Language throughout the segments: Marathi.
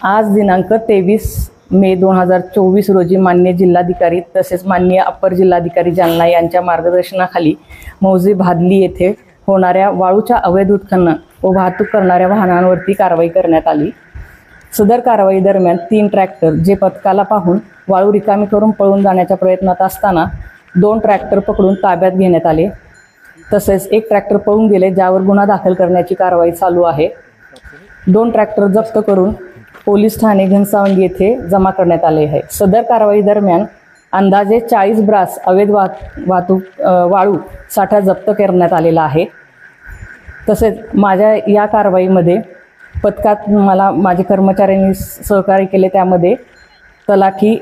आज दिनांक तेवीस मे दोन हजार चोवीस रोजी मान्य जिल्हाधिकारी तसेच मान्य अप्पर जिल्हाधिकारी जालना यांच्या मार्गदर्शनाखाली मौजे भादली येथे होणाऱ्या वाळूच्या अवैध उत्खनन व वाहतूक करणाऱ्या वाहनांवरती कारवाई करण्यात आली. सदर कारवाई दरम्यान तीन ट्रॅक्टर जे पथकाला पाहून वाळू रिकामी करून पळून जाण्याच्या प्रयत्नात असताना दोन ट्रॅक्टर पकडून ताब्यात घेण्यात आले. तसेच एक ट्रॅक्टर पळून गेले ज्यावर गुन्हा दाखल करण्याची कारवाई चालू आहे. दोन ट्रॅक्टर जप्त करून पोलीस ठाणे घनसावंगी येथे जमा करण्यात आले आहे. सदर कारवाई दरम्यान अंदाजे चाळीस ब्रास अवैध वाहत वाहतूक वाळू साठा जप्त करण्यात आलेला आहे. तसेच माझ्या या कारवाईमध्ये पथकात मला माझे कर्मचाऱ्यांनी सहकार्य केले. त्यामध्ये तलाठी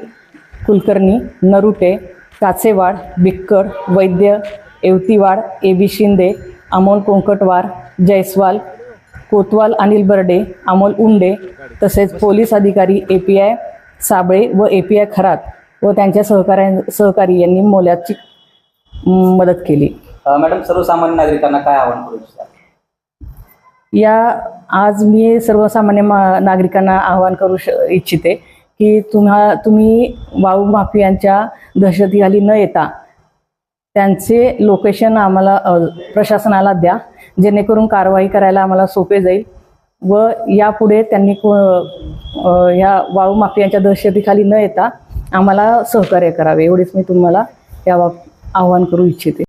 कुलकर्णी नरुटे काचेवाड बिक्कड वैद्य एवतीवाड ए बी शिंदे अमोल कोंकटवार जयस्वाल कोतवाल अनिल बर्डे अमोल उंडे तसेच पोलीस अधिकारी ए पी आय साबळे व ए पी आय खरात व त्यांच्या सहकार्या सहकारी यांनी मोलाची मदत केली. मॅडम सर्वसामान्य नागरिकांना काय आवाहन करू इच्छिता? या आज मी सर्वसामान्य नागरिकांना आवाहन करू श इच्छिते की तुम्हा तुम्ही वाळू माफियांच्या दहशतीखाली न येता त्यांचे लोकेशन आम्हाला प्रशासनाला द्या. जेणेकरून कारवाई करायला आम्हाला सोपे जाईल. व यापुढे त्यांनी को या वाळू माफियांच्या दहशतीखाली न येता आम्हाला सहकार्य करावे एवढेच मी तुम्हाला या आवाहन करू इच्छिते.